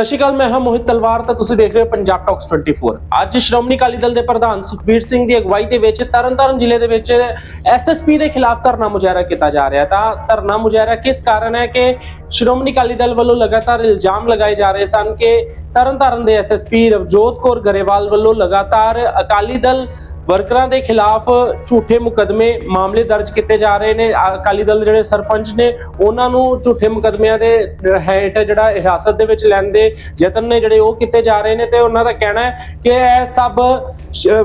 ਸਤਿ ਸ਼੍ਰੀ ਅਕਾਲ, ਮੈਂ ਹਾਂ ਮੋਹਿਤ ਤਲਵਾਰ ਤੇ ਤੁਸੀਂ ਦੇਖ ਰਹੇ ਹੋ ਪੰਜਾਬ ਟਾਕਸ 24 ਅੱਜ ਸ਼੍ਰੋਮਣੀ ਅਕਾਲੀ ਦਲ ਦੇ ਪ੍ਰਧਾਨ ਸੁਖਬੀਰ ਸਿੰਘ ਦੀ ਅਗਵਾਈ ਦੇ ਵਿੱਚ ਤਰਨਤਾਰਨ ਜ਼ਿਲ੍ਹੇ ਦੇ ਵਿੱਚ ਐਸਐਸਪੀ ਦੇ ਖਿਲਾਫ ਧਰਨਾ ਮੁਜ਼ਾਹਰਾ ਕੀਤਾ ਜਾ ਰਿਹਾ। ਤਾਂ ਧਰਨਾ ਮੁਜ਼ਾਹਰਾ ਕਿਸ ਕਾਰਨ ਹੈ ਕਿ ਸ਼੍ਰੋਮਣੀ ਅਕਾਲੀ ਦਲ ਵੱਲੋਂ ਲਗਾਤਾਰ ਇਲਜ਼ਾਮ ਲਗਾਏ ਜਾ ਰਹੇ ਸਨ ਕਿ ਤਰਨਤਾਰਨ ਦੇ ਐਸਐਸਪੀ ਰਵਜੋਤ ਕੌਰ ਗਰੇਵਾਲ ਵੱਲੋਂ ਲਗਾਤਾਰ ਅਕਾਲੀ ਦਲ ਵਰਕਰਾਂ ਦੇ ਖਿਲਾਫ ਝੂਠੇ ਮੁਕਦਮੇ ਮਾਮਲੇ ਦਰਜ ਕੀਤੇ ਜਾ ਰਹੇ ਨੇ। ਅਕਾਲੀ ਦਲ ਜਿਹੜੇ ਸਰਪੰਚ ਨੇ, ਉਹਨਾਂ ਨੂੰ ਝੂਠੇ ਮੁਕਦਮਿਆਂ ਦੇ ਹੇਠ ਜਿਹੜਾ ਹਿਰਾਸਤ ਦੇ ਵਿੱਚ ਲੈਣ ਦੇ ਯਤਨ ਨੇ ਜਿਹੜੇ ਉਹ ਕੀਤੇ ਜਾ ਰਹੇ ਨੇ ਤੇ ਉਹਨਾਂ ਦਾ ਕਹਿਣਾ ਹੈ ਕਿ ਇਹ ਸਭ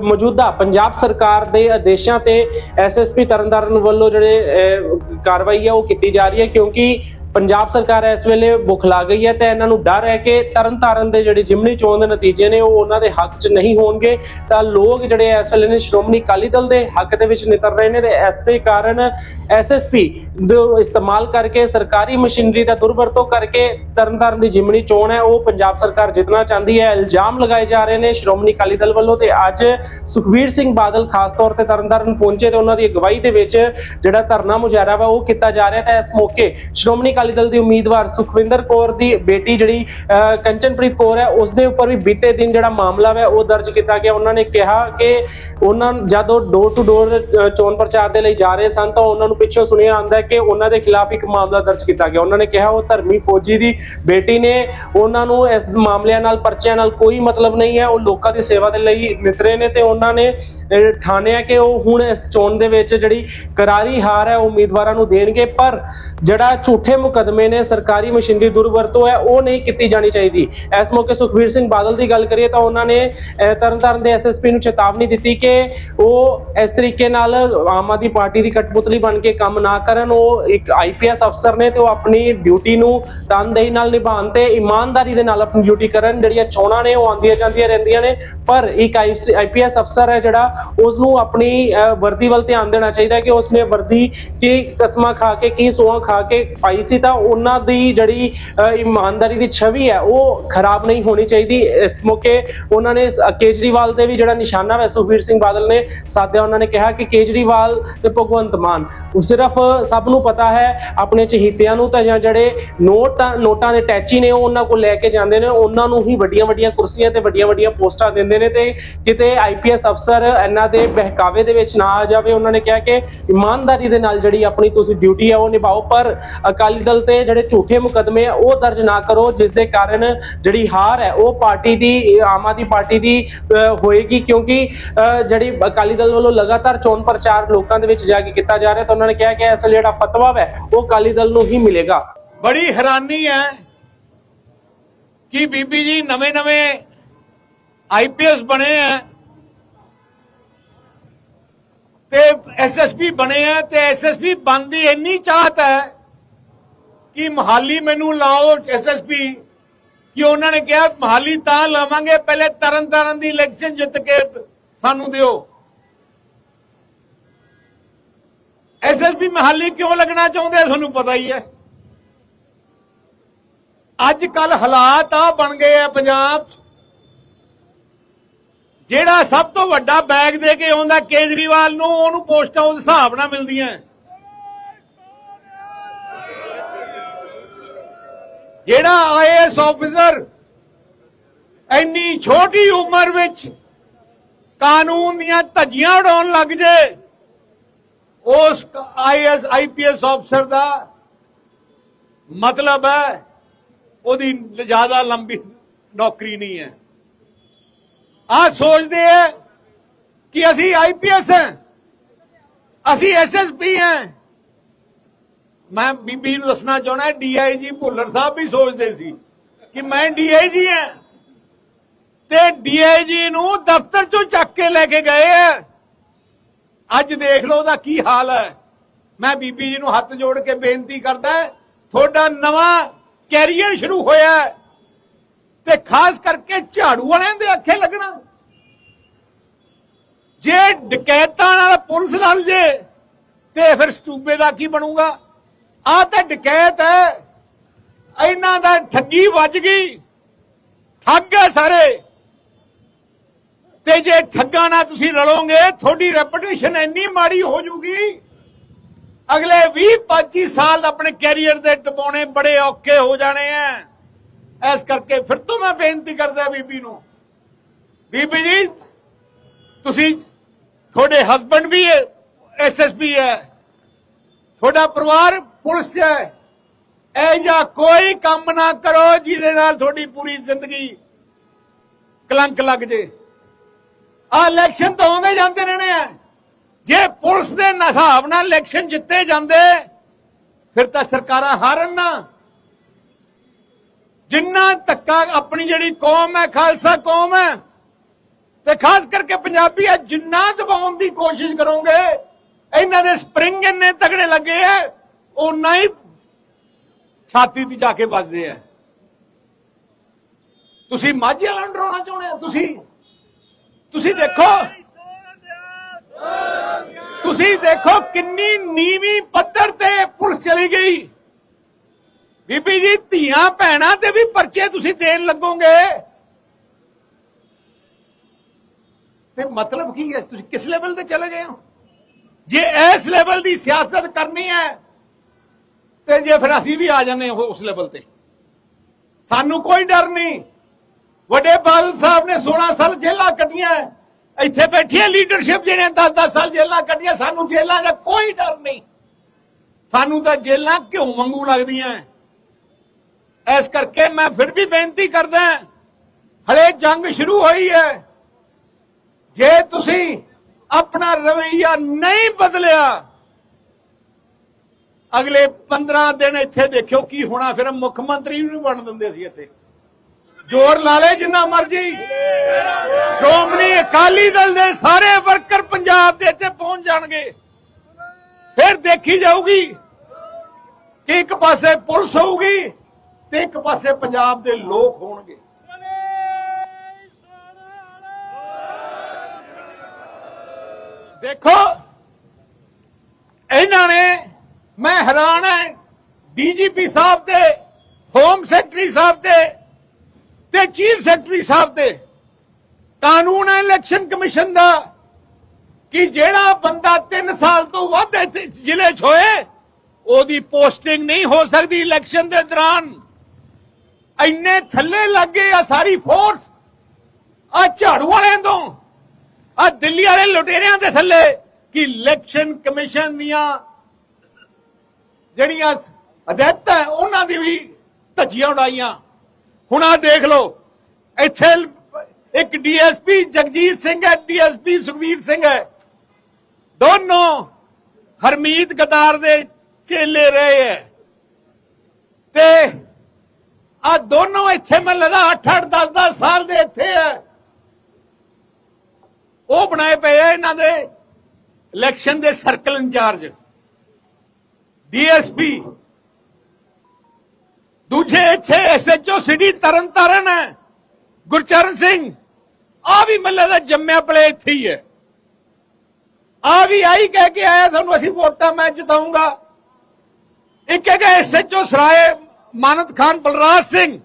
ਮੌਜੂਦਾ ਪੰਜਾਬ ਸਰਕਾਰ ਦੇ ਆਦੇਸ਼ਾਂ ਤੇ ਐਸਐਸਪੀ ਤਰਨਤਾਰਨ ਵੱਲੋਂ ਜਿਹੜੇ ਕਾਰਵਾਈ ਹੈ ਉਹ ਕੀਤੀ ਜਾ ਰਹੀ ਹੈ ਕਿਉਂਕਿ ਪੰਜਾਬ ਸਰਕਾਰ ਇਸ ਵੇਲੇ ਬੁਖਲਾ ਗਈ ਹੈ ਤੇ ਇਹਨਾਂ ਨੂੰ ਡਰ ਹੈ ਕਿ ਤਰਨਤਾਰਨ ਦੇ ਜਿਹੜੇ ਜਿਮਨੀ ਚੋਣ ਦੇ ਨਤੀਜੇ ਨੇ, ਉਹ ਉਹਨਾਂ ਦੇ ਹੱਕ 'ਚ ਨਹੀਂ ਹੋਣਗੇ। ਤਾਂ ਲੋਕ ਜਿਹੜੇ ਇਸ ਵੇਲੇ ਨੇ, ਸ਼੍ਰੋਮਣੀ ਅਕਾਲੀ ਦਲ ਦੇ ਹੱਕ ਦੇ ਵਿੱਚ ਨਿਤਰ ਰਹੇ ਨੇ ਤੇ ਇਸ ਦੇ ਕਾਰਨ ਐਸਐਸਪੀ ਦਾ ਇਸਤੇਮਾਲ ਕਰਕੇ, ਸਰਕਾਰੀ ਮਸ਼ੀਨਰੀ ਦਾ ਦੁਰਵਰਤੋਂ ਕਰਕੇ ਤਰਨਤਾਰਨ ਦੀ ਜਿਮਨੀ ਚੋਣ ਹੈ, ਉਹ ਪੰਜਾਬ ਸਰਕਾਰ ਜਿੱਤਣਾ ਚਾਹੁੰਦੀ ਹੈ। ਇਲਜ਼ਾਮ ਲਗਾਏ ਜਾ ਰਹੇ ਨੇ ਸ਼੍ਰੋਮਣੀ ਅਕਾਲੀ ਦਲ ਵੱਲੋਂ ਤੇ ਅੱਜ ਸੁਖਬੀਰ ਸਿੰਘ ਬਾਦਲ ਖਾਸ ਤੌਰ ਤੇ ਤਰਨਤਾਰਨ ਪਹੁੰਚੇ ਤੇ ਉਹਨਾਂ ਦੀ ਅਗਵਾਈ ਦੇ ਵਿੱਚ ਜਿਹੜਾ ਧਰਨਾ ਮੁਜ਼ਾਹਰਾ ਵਾ, ਉਹ ਕੀਤਾ ਜਾ ਰਿਹਾ ਤਾਂ ਇਸ ਮੌਕੇ ਸ਼੍ਰੋਮਣੀ ਅਕਾਲੀ ਦਲ ਦੀ ਉਮੀਦਵਾਰ ਸੁਖਵਿੰਦਰ ਕੌਰ ਦੀ ਬੇਟੀ ਜਿਹੜੀ ਕੰਚਨਪ੍ਰੀਤ ਕੌਰ ਹੈ ਉਸ ਦੇ ਉੱਪਰ ਵੀ ਬੀਤੇ ਦਿਨ ਜਿਹੜਾ ਮਾਮਲਾ ਹੈ ਉਹ ਦਰਜ ਕੀਤਾ ਗਿਆ। ਉਹਨਾਂ ਨੇ ਕਿਹਾ ਕਿ ਉਹਨਾਂ ਜਦੋਂ ਡੋਰ ਟੂ ਡੋਰ ਚੋਣ ਪ੍ਰਚਾਰ ਦੇ ਲਈ ਜਾ ਰਹੇ ਸਨ ਤਾਂ ਉਹਨਾਂ ਨੂੰ ਪਿੱਛੋਂ ਸੁਣਿਆ ਆਂਦਾ ਕਿ ਉਹਨਾਂ ਦੇ ਖਿਲਾਫ ਇੱਕ ਮਾਮਲਾ ਦਰਜ ਕੀਤਾ ਗਿਆ। ਉਹਨਾਂ ਨੇ ਕਿਹਾ ਉਹ ਧਰਮੀ ਫੌਜੀ ਦੀ ਬੇਟੀ ਨੇ। ਉਹਨਾਂ ਨੂੰ ਇਸ ਮਾਮਲਿਆਂ ਨਾਲ ਪਰਚਿਆਂ ਨਾਲ ਕੋਈ ਮਤਲਬ ਨਹੀਂ ਹੈ। ਉਹ ਲੋਕਾਂ ਦੀ ਸੇਵਾ ਦੇ ਲਈ ਨਿਤਰੇ ਨੇ ਤੇ ਉਹਨਾਂ ਨੇ ਅਹ, ਠਾਣਿਆ ਕਿ ਉਹ ਹੁਣ ਇਸ ਚੋਣ ਦੇ ਵਿੱਚ ਜਿਹੜੀ ਕਰਾਰੀ ਹਾਰ ਹੈ ਉਹ ਉਮੀਦਵਾਰਾਂ ਨੂੰ ਦੇਣਗੇ। ਪਰ ਜਿਹੜਾ ਝੂਠੇ ਮੁਕਦਮੇ ਨੇ ਸਰਕਾਰੀ ਮਸ਼ੀਨਰੀ ਦੁਰਵਰਤੋਂ ਹੈ ਉਹ ਨਹੀਂ ਕੀਤੀ ਜਾਣੀ ਚਾਹੀਦੀ। ਇਸ ਮੌਕੇ ਸੁਖਬੀਰ ਸਿੰਘ ਬਾਦਲ ਦੀ ਗੱਲ ਕਰੀਏ ਤਾਂ ਉਹਨਾਂ ਨੇ ਤਰਨਤਾਰਨ ਦੇ ਐਸਐਸਪੀ ਨੂੰ ਚੇਤਾਵਨੀ ਦਿੱਤੀ ਕਿ ਉਹ ਇਸ ਤਰੀਕੇ ਨਾਲ ਆਮ ਆਦਮੀ ਪਾਰਟੀ ਦੀ ਕਠਪੁਤਲੀ ਬਣ ਕੇ ਕੰਮ ਨਾ ਕਰਨ। ਉਹ ਇੱਕ ਆਈਪੀਐਸ ਅਫਸਰ ਨੇ ਤੇ ਉਹ ਆਪਣੀ ਡਿਊਟੀ ਨੂੰ ਤਨਦੇਹੀ ਨਾਲ ਨਿਭਾਉਣ ਤੇ ਇਮਾਨਦਾਰੀ ਦੇ ਨਾਲ ਆਪਣੀ ਡਿਊਟੀ ਕਰਨ। ਜਿਹੜੀਆਂ ਚੋਣਾਂ ਨੇ ਉਹ ਆਉਂਦੀਆਂ ਜਾਂਦੀਆਂ ਰਹਿੰਦੀਆਂ ਨੇ ਪਰ ਇੱਕ ਆਈਪੀਐਸ ਅਫਸਰ ਹੈ ਜਿਹੜਾ ਉਸ ਨੂੰ ਆਪਣੀ ਅਹ, ਵਰਦੀ ਵੱਲ ਧਿਆਨ ਦੇਣਾ ਚਾਹੀਦਾ ਕਿ ਉਸਨੇ ਵਰਦੀ ਕੀ ਕਸਮਾਂ ਖਾ ਕੇ ਕੀ ਸੋਹਾਂ ਖਾ ਕੇ ਪਾਈ ਸੀ ਤਾਂ ਉਹਨਾਂ ਦੀ ਜਿਹੜੀ ਇਮਾਨਦਾਰੀ ਦੀ ਛਵੀ ਹੈ, ਉਹ ਖਰਾਬ ਨਹੀਂ ਹੋਣੀ ਚਾਹੀਦੀ। ਇਸ ਮੌਕੇ ਉਹਨਾਂ ਨੇ ਕੇਜਰੀਵਾਲ ਤੇ ਵੀ ਜਿਹੜਾ ਨਿਸ਼ਾਨਾ ਹੈ ਸੁਖਬੀਰ ਸਿੰਘ ਬਾਦਲ ਨੇ ਸਾਧਿਆ, ਉਹਨਾਂ ਨੇ ਕਿਹਾ ਕਿ ਕੇਜਰੀਵਾਲ ਤੇ ਭਗਵੰਤ ਮਾਨ ਸਿਰਫ ਸਭ ਨੂੰ ਪਤਾ ਹੈ, ਆਪਣੇ ਚਹੀਤਿਆਂ ਨੂੰ ਤਾਂ ਜਾਂ ਜਿਹੜੇ ਨੋਟ, ਨੋਟਾਂ ਦੇ ਟੈਚੀ ਨੇ, ਉਹ ਉਹਨਾਂ ਕੋਲ ਲੈ ਕੇ ਜਾਂਦੇ ਨੇ, ਉਹਨਾਂ ਨੂੰ ਹੀ ਵੱਡੀਆਂ ਵੱਡੀਆਂ ਕੁਰਸੀਆਂ ਤੇ ਵੱਡੀਆਂ ਵੱਡੀਆਂ ਪੋਸਟਾਂ ਦਿੰਦੇ ਨੇ ਤੇ ਕਿਤੇ ਆਈਪੀਐਸ ਅਫਸਰ ਇਹਨਾਂ ਦੇ ਬਹਿਕਾਵੇ ਦੇ ਵਿੱਚ ਨਾ ਆ ਜਾਵੇ, ਉਹਨਾਂ ਨੇ ਕਿਹਾ ਕਿ ਇਮਾਨਦਾਰੀ ਦੇ ਨਾਲ ਜਿਹੜੀ ਆਪਣੀ ਤੁਸੀਂ ਡਿਊਟੀ ਹੈ, ਉਹ ਨਿਭਾਓ, ਪਰ ਅਕਾਲੀ ਦਲ ਤੇ ਜਿਹੜੇ ਝੂਠੇ ਮੁਕਦਮੇ ਆ, ਉਹ ਦਰਜ ਨਾ ਕਰੋ, ਜਿਸ ਦੇ ਕਾਰਨ ਜਿਹੜੀ ਹਾਰ ਹੈ, ਉਹ ਪਾਰਟੀ ਦੀ ਆਮ ਆਦਮੀ ਪਾਰਟੀ ਦੀ ਹੋਏਗੀ, ਕਿਉਂਕਿ ਜਿਹੜੀ ਅਕਾਲੀ ਦਲ ਵੱਲੋਂ ਲਗਾਤਾਰ ਚੋਣ ਪ੍ਰਚਾਰ ਲੋਕਾਂ ਦੇ ਵਿੱਚ ਜਾ ਕੇ ਕੀਤਾ ਜਾ ਰਿਹਾ ਤਾਂ ਉਹਨਾਂ ਨੇ ਕਿਹਾ ਕਿ ਇਸ ਜਿਹੜਾ ਫਤਵਾ ਹੈ ਉਹ ਅਕਾਲੀ ਦਲ ਨੂੰ ਹੀ ਮਿਲੇਗਾ। ਬੜੀ ਹੈਰਾਨੀ ਹੈ ਕਿ ਬੀਬੀ ਜੀ ਨਵੇਂ ਨਵੇਂ ਆਈਪੀਐਸ ਬਣੇ ਆ ਤੇ ਐਸਐਸਪੀ ਬਣੇ ਆ ਤੇ ਐਸਐਸਪੀ ਬੰਦੀ ਇੰਨੀ ਚਾਹਤ ਹੈ ਕਿ ਮਹਾਲੀ ਮੈਨੂੰ ਲਾਓ ਐਸਐਸਪੀ ਕਿ ਉਹਨਾਂ ਨੇ ਕਿਹਾ, ਮਹਾਲੀ ਤਾਂ ਲਾਵਾਂਗੇ, ਪਹਿਲੇ ਤਰਨ ਤਾਰਨ ਦੀ ਇਲੈਕਸ਼ਨ ਜਿੱਤ ਕੇ ਸਾਨੂੰ ਦਿਓ। ਐਸਐਸਪੀ ਮਹਾਲੀ ਕਿਉਂ ਲੱਗਣਾ ਚਾਹੁੰਦੇ ਤੁਹਾਨੂੰ ਪਤਾ ਹੀ ਹੈ। ਅੱਜ ਕੱਲ ਹਾਲਾਤ ਆ ਬਣ ਗਏ ਆ ਪੰਜਾਬ 'ਚ। ਜਿਹੜਾ ਸਭ ਤੋਂ ਵੱਡਾ ਬੈਗ ਦੇ ਕੇ ਆਉਂਦਾ ਕੇਜਰੀਵਾਲ ਨੂੰ, ਉਹਨੂੰ ਪੋਸਟਾਂ ਉਸ ਹਿਸਾਬ ਨਾਲ ਮਿਲਦੀਆਂ। ਜਿਹੜਾ ਆਈਐਸ ਆਫੀਸਰ ਇੰਨੀ ਛੋਟੀ ਉਮਰ ਵਿੱਚ ਕਾਨੂੰਨ ਦੀਆਂ ਧੱਜੀਆਂ ਉਡਾਉਣ ਲੱਗ ਜੇ, ਉਸ ਆਈਐਸ ਆਈਪੀਐਸ ਅਫਸਰ ਦਾ ਮਤਲਬ ਹੈ ਉਹਦੀ ਜ਼ਿਆਦਾ ਲੰਬੀ ਨੌਕਰੀ ਨਹੀਂ ਹੈ। ਆ ਸੋਚਦੇ ਹੈ ਕਿ ਅਸੀਂ ਆਈਪੀਐਸ ਹਾਂ, ਅਸੀਂ ਐਸਐਸਪੀ ਹਾਂ। ਮੈਂ ਬੀਬੀ ਨੂੰ ਦੱਸਣਾ ਚਾਹਣਾ ਡੀਆਈਜੀ ਭੁੱਲਰ ਸਾਹਿਬ ਵੀ ਸੋਚਦੇ ਸੀ ਕਿ ਮੈਂ ਡੀਆਈਜੀ ਹਾਂ। ਤੇ ਡੀਆਈਜੀ ਨੂੰ ਦਫ਼ਤਰ ਚੋਂ ਚੱਕ ਕੇ ਲੈ ਕੇ ਗਏ ਆ। ਅੱਜ ਦੇਖ ਲਓ ਉਹਦਾ ਕੀ ਹਾਲ ਹੈ। ਮੈਂ ਬੀਬੀ ਜੀ ਨੂੰ ਹੱਥ ਜੋੜ ਕੇ ਬੇਨਤੀ ਕਰਦਾ, ਤੁਹਾਡਾ ਨਵਾਂ ਕੈਰੀਅਰ ਸ਼ੁਰੂ ਹੋਇਆ ਤੇ ਖਾਸ ਕਰਕੇ ਝਾੜੂ ਵਾਲਿਆਂ ਦੇ ਅੱਖੇ ਲੱਗਣਾ। ਜੇ ਡਕੈਤਾਂ ਨਾਲ ਪੁਲਿਸ ਨਾਲ ਜੇ, ਤੇ ਫਿਰ ਸਟੂਬੇ ਦਾ ਕੀ ਬਣੂਗਾ? ਆ ਤਾਂ ਡਕੈਤ ਹੈ। ਇਹਨਾਂ ਦਾ ਠੱਗੀ ਵੱਜ ਗਈ। ਠੱਗ ਹੈ ਸਾਰੇ। ਤੇ ਜੇ ਠੱਗਾਂ ਨਾਲ ਤੁਸੀਂ ਰਲੋਗੇ, ਤੁਹਾਡੀ ਰੈਪੂਟੇਸ਼ਨ ਇੰਨੀ ਮਾੜੀ ਹੋ ਜੂਗੀ। ਅਗਲੇ 20 25 ਸਾਲ ਆਪਣੇ ਕੈਰੀਅਰ ਦੇ ਟਪਾਉਣੇ ਬੜੇ ਔਖੇ ਹੋ ਜਾਣੇ ਆ ਇਸ ਕਰਕੇ ਫਿਰ ਤੋਂ ਮੈਂ ਬੇਨਤੀ ਕਰਦਾ ਬੀਬੀ ਨੂੰ। ਬੀਬੀ ਜੀ, ਤੁਸੀਂ ਤੁਹਾਡੇ ਹਸਬੰਡ ਵੀ ਐਸਐਸਪੀ ਹੈ ਤੁਹਾਡਾ ਪਰਿਵਾਰ ਪੁਲਿਸ ਹੈ। ਇਹ ਜਾਂ ਕੋਈ ਕੰਮ ਨਾ ਕਰੋ ਜਿਹਦੇ ਨਾਲ ਤੁਹਾਡੀ ਪੂਰੀ ਜ਼ਿੰਦਗੀ ਕਲੰਕ ਲੱਗ ਜੇ। ਆ ਇਲੈਕਸ਼ਨ ਤਾਂ ਆਉਂਦੇ ਜਾਂਦੇ ਰਹਿਣੇ ਆ। ਜੇ ਪੁਲਿਸ ਦੇ ਹਿਸਾਬ ਨਾਲ ਇਲੈਕਸ਼ਨ ਜਿੱਤੇ ਜਾਂਦੇ, ਫਿਰ ਤਾਂ ਸਰਕਾਰਾਂ ਹਾਰਨ ਨਾ। ਜਿੰਨਾ ਧੱਕਾ ਆਪਣੀ ਜਿਹੜੀ ਕੌਮ ਹੈ, ਖਾਲਸਾ ਕੌਮ ਹੈ, ਤੇ ਖਾਸ ਕਰਕੇ ਪੰਜਾਬੀ ਹੈ, ਜਿੰਨਾ ਦਬਾਉਣ ਦੀ ਕੋਸ਼ਿਸ਼ ਕਰੋਗੇ, ਇਹਨਾਂ ਦੇ ਸਪਰਿੰਗ ਇੰਨੇ ਤਗੜੇ ਲੱਗੇ ਆ ਉਨਾ ਹੀ ਛਾਤੀ ਦੀ ਜਾ ਕੇ ਵੱਜਦੇ ਆ। ਤੁਸੀਂ ਮਾਝੇ ਵਾਲਾ ਨੂੰ ਡਰਾਉਣਾ ਚਾਹੁੰਦੇ ਆ ਤੁਸੀਂ? ਤੁਸੀਂ ਦੇਖੋ। ਤੁਸੀਂ ਦੇਖੋ ਕਿੰਨੀ ਨੀਵੀਂ ਪੱਧਰ ਤੇ ਪੁਲਿਸ ਚਲੀ ਗਈ। ਬੀਬੀ ਜੀ, ਧੀਆਂ ਭੈਣਾਂ ਤੇ ਵੀ ਪਰਚੇ ਤੁਸੀਂ ਦੇਣ ਲੱਗੋਗੇ। ਤੇ ਮਤਲਬ ਕੀ ਹੈ? ਤੁਸੀਂ ਕਿਸ ਲੈਵਲ ਤੇ ਚਲੇ ਗਏ ਹੋ? ਜੇ ਇਸ ਲੈਵਲ ਦੀ ਸਿਆਸਤ ਕਰਨੀ ਹੈ ਤੇ ਜੇ ਫਿਰ ਅਸੀਂ ਵੀ ਆ ਜਾਂਦੇ ਹਾਂ ਉਸ ਲੈਵਲ ਤੇ। ਸਾਨੂੰ ਕੋਈ ਡਰ ਨਹੀਂ। ਵੱਡੇ ਬਾਦਲ ਸਾਹਿਬ ਨੇ 16 ਸਾਲ ਜੇਲਾਂ ਕੱਟੀਆਂ ਇੱਥੇ ਬੈਠੀ ਲੀਡਰਸ਼ਿਪ ਜਿਹਨੇ 10-10 ਸਾਲ ਜੇਲ੍ਹਾਂ ਕੱਟੀਆਂ ਸਾਨੂੰ ਜੇਲਾਂ ਦਾ ਕੋਈ ਡਰ ਨਹੀਂ। ਸਾਨੂੰ ਤਾਂ ਜੇਲਾਂ ਕਿਉਂ ਵਾਂਗੂ ਲੱਗਦੀਆਂ ਇਸ ਕਰਕੇ ਮੈਂ ਫਿਰ ਵੀ ਬੇਨਤੀ ਕਰਦਾ ਹਲੇ ਜੰਗ ਸ਼ੁਰੂ ਹੋਈ ਹੈ। ਜੇ ਤੁਸੀਂ ਆਪਣਾ ਰਵਈਆ ਨਹੀਂ ਬਦਲਿਆ ਅਗਲੇ 15 ਦਿਨ ਇੱਥੇ ਦੇਖਿਓ ਕੀ ਹੋਣਾ, ਫਿਰ ਮੁੱਖ ਮੰਤਰੀ ਨੂੰ ਬਣ ਦਿੰਦੇ ਸੀ ਇੱਥੇ। ਜ਼ੋਰ ਲਾ ਲੈ ਜਿੰਨਾ ਮਰਜ਼ੀ। ਸ਼੍ਰੋਮਣੀ ਅਕਾਲੀ ਦਲ ਦੇ ਸਾਰੇ ਵਰਕਰ ਪੰਜਾਬ ਦੇ ਇੱਥੇ ਪਹੁੰਚ ਜਾਣਗੇ। ਫਿਰ ਦੇਖੀ ਜਾਊਗੀ ਕਿ ਇੱਕ ਪਾਸੇ ਪੁਲਿਸ ਹੋਊਗੀ ਤੇ ਇੱਕ ਪਾਸੇ ਪੰਜਾਬ ਦੇ ਲੋਕ ਹੋਣਗੇ। ਦੇਖੋ, ਇਹਨਾਂ ਨੇ ਮੈਂ ਹੈਰਾਨ ਹਾਂ ਡੀਜੀਪੀ ਸਾਹਿਬ ਤੇ ਹੋਮ ਸੈਕਟਰੀ ਸਾਹਿਬ ਤੇ ਤੇ ਚੀਫ ਸੈਕਟਰੀ ਸਾਹਿਬ ਤੇ ਕਾਨੂੰਨ ਹੈ ਇਲੈਕਸ਼ਨ ਕਮਿਸ਼ਨ ਦਾ ਕਿ ਜਿਹੜਾ ਬੰਦਾ 3 ਸਾਲ ਤੋਂ ਵੱਧ ਜ਼ਿਲ੍ਹੇ 'ਚ ਹੋਏ, ਉਹਦੀ ਪੋਸਟਿੰਗ ਨਹੀਂ ਹੋ ਸਕਦੀ ਇਲੈਕਸ਼ਨ ਦੇ ਦੌਰਾਨ। ਇੰਨੇ ਥੱਲੇ ਲੱਗੇ ਆ ਸਾਰੀ ਫੋਰਸ, ਆ ਝਾੜੂ ਵਾਲਿਆਂ ਤੋਂ, ਆ ਦਿੱਲੀ ਵਾਲੇ ਲੁਟੇਰਿਆਂ ਦੇ ਥੱਲੇ ਕਿ ਇਲੈਕਸ਼ਨ ਕਮਿਸ਼ਨ ਦੀਆਂ ਜਿਹੜੀਆਂ ਹਦਾਇਤਾਂ ਹੈ, ਉਹਨਾਂ ਦੀ ਵੀ ਧੱਜੀਆਂ ਉਡਾਈਆਂ। ਹੁਣ ਆ ਦੇਖ ਲਓ ਇੱਥੇ ਇੱਕ ਡੀਐਸਪੀ ਜਗਜੀਤ ਸਿੰਘ ਹੈ ਡੀਐਸਪੀ ਸੁਖਵੀਰ ਸਿੰਘ ਹੈ। ਦੋਨੋਂ ਹਰਮੀਤ ਗਦਾਰ ਦੇ ਚੇਲੇ ਰਹੇ ਹੈ। ਤੇ ਆ ਦੋਨੋਂ ਇੱਥੇ ਮੈਨੂੰ ਲੱਗਾ 8 8 10 10 ਸਾਲ ਦੇ ਇੱਥੇ ਹੈ। ਉਹ ਬਣਾਏ ਪਏ ਆ ਇਹਨਾਂ ਦੇ ਇਲੈਕਸ਼ਨ ਦੇ ਸਰਕਲ ਇੰਚਾਰਜ। ਡੀਐਸਪੀ। ਦੂਜੇ ਇੱਥੇ ਐਸਐਚਓ ਸਿਟੀ ਤਰਨਤਾਰਨ ਹੈ। ਗੁਰਚਰਨ ਸਿੰਘ ਆ ਵੀ ਮੱਲੇ ਦਾ ਜੰਮਿਆ ਪਲੇ ਇੱਥੇ ਹੀ ਹੈ। ਆ ਵੀ ਆਈ ਕਹਿ ਕੇ ਆਇਆ ਤੁਹਾਨੂੰ ਅਸੀਂ ਵੋਟਾਂ ਮੈਂ ਜਿਤਾਉਂਗਾ। ਇੱਕ ਹੈਗਾ ਐਸਐਚਓ ਸਰਾਏ ਮਾਨਤ ਖਾਨ ਬਲਰਾਜ ਸਿੰਘ,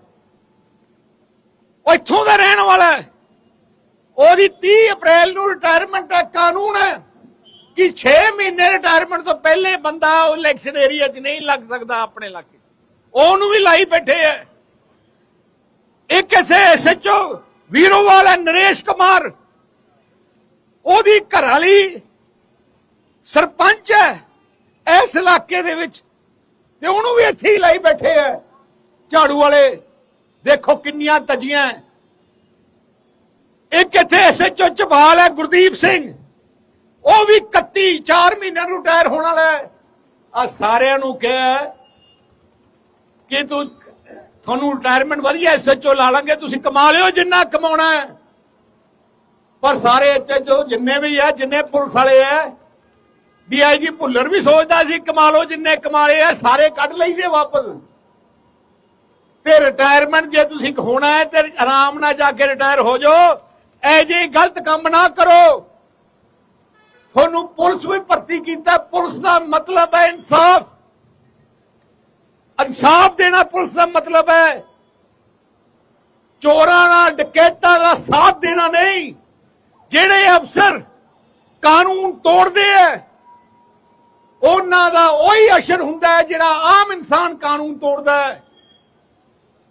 ਉਹ ਇੱਥੋਂ ਦਾ ਰਹਿਣ ਵਾਲਾ ਹੈ। ਉਹਦੀ 30 ਅਪ੍ਰੈਲ ਨੂੰ ਰਿਟਾਇਰਮੈਂਟ ਦਾ ਕਾਨੂੰਨ ਹੈ। ਕਿ 6 ਮਹੀਨੇ ਰਿਟਾਇਰਮੈਂਟ ਤੋਂ ਪਹਿਲੇ ਬੰਦਾ ਉਹ ਇਲੈਕਸ਼ਨ ਏਰੀਆ 'ਚ ਨਹੀਂ ਲੱਗ ਸਕਦਾ ਆਪਣੇ ਇਲਾਕੇ 'ਚ। ਉਹਨੂੰ ਵੀ ਲਾਈ ਬੈਠੇ ਐ ਇੱਕ ਐਸੇ ਐਸਐਚਓ ਵੀਰੋਵਾਲ ਹੈ, ਨਰੇਸ਼ ਕੁਮਾਰ। ਉਹਦੀ ਘਰ ਵਾਲੀ ਸਰਪੰਚ ਹੈ ਇਸ ਇਲਾਕੇ ਦੇ ਵਿੱਚ। ਤੇ ਉਹਨੂੰ ਵੀ ਇੱਥੇ ਹੀ ਲਾਈ ਬੈਠੇ ਐ ਝਾੜੂ ਵਾਲੇ, ਦੇਖੋ ਕਿੰਨੀਆਂ ਤਜੀਆਂ। ਇੱਕ ਇੱਥੇ ਐਸਐਚਓ ਚਬਾਲ ਹੈ, ਗੁਰਦੀਪ ਸਿੰਘ। ਉਹ ਵੀ 31 4 ਮਹੀਨਿਆਂ ਨੂੰ ਰਿਟਾਇਰ ਹੋਣ ਵਾਲਾ ਆ ਸਾਰਿਆਂ ਨੂੰ ਕਿਹਾ ਕਿ ਤੂੰ, ਤੁਹਾਨੂੰ ਰਿਟਾਇਰਮੈਂਟ ਵਧੀਆ ਐਸਐਚਓ ਲਾ ਲਾਂਗੇ, ਤੁਸੀਂ ਕਮਾ ਲਿਓ ਜਿੰਨਾ ਕਮਾਉਣਾ ਹੈ। ਪਰ ਸਾਰੇ ਐਸਐਚਓ ਜਿੰਨੇ ਵੀ ਆ, ਜਿੰਨੇ ਪੁਲਿਸ ਵਾਲੇ ਆ ਡੀਆਈਜੀ ਭੁੱਲਰ ਵੀ ਸੋਚਦਾ ਸੀ, ਕਮਾ ਲਓ ਜਿੰਨੇ ਕਮਾਲੇ ਆ, ਸਾਰੇ ਕੱਢ ਲਈਦੇ ਵਾਪਸ। ਤੇ ਰਿਟਾਇਰਮੈਂਟ ਜੇ ਤੁਸੀਂ ਹੋਣਾ ਹੈ, ਤੇ ਆਰਾਮ ਨਾਲ ਜਾ ਕੇ ਰਿਟਾਇਰ ਹੋ ਜਾਓ। ਐ ਜੇ ਗਲਤ ਕੰਮ ਨਾ ਕਰੋ। ਤੁਹਾਨੂੰ ਪੁਲਿਸ ਵੀ ਭਰਤੀ ਕੀਤਾ, ਪੁਲਿਸ ਦਾ ਮਤਲਬ ਹੈ ਇਨਸਾਫ। ਇਨਸਾਫ ਦੇਣਾ ਪੁਲਿਸ ਦਾ ਮਤਲਬ ਹੈ। ਚੋਰਾਂ ਨਾਲ ਡਕੈਤਾਂ ਦਾ ਸਾਥ ਦੇਣਾ ਨਹੀਂ। ਜਿਹੜੇ ਅਫਸਰ ਕਾਨੂੰਨ ਤੋੜਦੇ ਐ ਉਹਨਾਂ ਦਾ ਉਹੀ ਅਸਰ ਹੁੰਦਾ ਹੈ ਜਿਹੜਾ ਆਮ ਇਨਸਾਨ ਕਾਨੂੰਨ ਤੋੜਦਾ ਹੈ।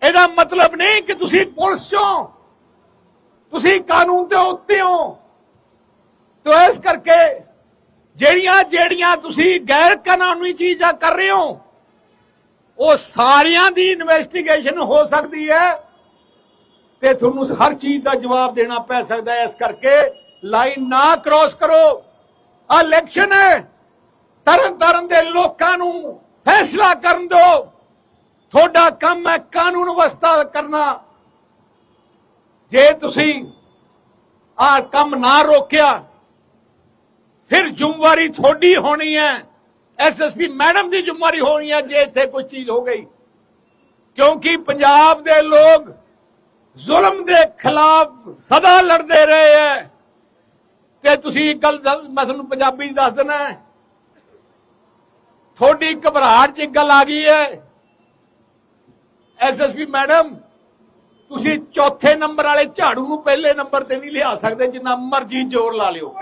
ਇਹਦਾ ਮਤਲਬ ਨਹੀਂ ਕਿ ਤੁਸੀਂ ਪੁਲਿਸ ਚੋਂ, ਤੁਸੀਂ ਕਾਨੂੰਨ ਦੇ ਉੱਤੇ ਹੋ। ਤੋ ਇਸ ਕਰਕੇ ਜਿਹੜੀਆਂ ਜਿਹੜੀਆਂ ਤੁਸੀਂ ਗੈਰ ਕਾਨੂੰਨੀ ਚੀਜ਼ਾਂ ਕਰ ਰਹੇ ਹੋ, ਉਹ ਸਾਰਿਆਂ ਦੀ ਇਨਵੈਸਟੀਗੇਸ਼ਨ ਹੋ ਸਕਦੀ ਹੈ ਤੇ ਤੁਹਾਨੂੰ ਹਰ ਚੀਜ਼ ਦਾ ਜਵਾਬ ਦੇਣਾ ਪੈ ਸਕਦਾ ਹੈ। ਇਸ ਕਰਕੇ ਲਾਈਨ ਨਾ ਕ੍ਰਾਸ ਕਰੋ। ਆ ਇਲੈਕਸ਼ਨ ਹੈ। ਤਰਨ ਤਰਨ ਦੇ ਲੋਕਾਂ ਨੂੰ ਫੈਸਲਾ ਕਰਨ ਦਿਓ। ਤੁਹਾਡਾ ਕੰਮ ਹੈ ਕਾਨੂੰਨ ਵਿਵਸਥਾ ਕਰਨਾ। ਜੇ ਤੁਸੀਂ ਆ ਕੰਮ ਨਾ ਰੋਕਿਆ ਫਿਰ ਜ਼ਿੰਮੇਵਾਰੀ ਤੁਹਾਡੀ ਹੋਣੀ ਹੈ। ਐਸਐਸਪੀ ਮੈਡਮ ਦੀ ਜ਼ਿੰਮੇਵਾਰੀ ਹੋਣੀ ਹੈ ਜੇ ਇੱਥੇ ਕੋਈ ਚੀਜ਼ ਹੋ ਗਈ। ਕਿਉਂਕਿ ਪੰਜਾਬ ਦੇ ਲੋਕ ਜ਼ੁਲਮ ਦੇ ਖਿਲਾਫ ਸਦਾ ਲੜਦੇ ਰਹੇ ਹੈ। ਤੇ ਤੁਸੀਂ ਇੱਕ ਗੱਲ ਮੈਂ ਤੁਹਾਨੂੰ ਪੰਜਾਬੀ 'ਚ ਦੱਸ ਦੇਣਾ ਹੈ। ਤੁਹਾਡੀ ਘਬਰਾਹਟ 'ਚ ਇੱਕ ਗੱਲ ਆ ਗਈ ਹੈ। ਐਸਐਸਪੀ ਮੈਡਮ, ਤੁਸੀਂ ਚੌਥੇ ਨੰਬਰ ਵਾਲੇ ਝਾੜੂ ਨੂੰ ਪਹਿਲੇ ਨੰਬਰ ਤੇ ਨਹੀਂ ਲਿਆ ਸਕਦੇ, ਜਿੰਨਾ ਮਰਜ਼ੀ ਜ਼ੋਰ ਲਾ ਲਿਓ।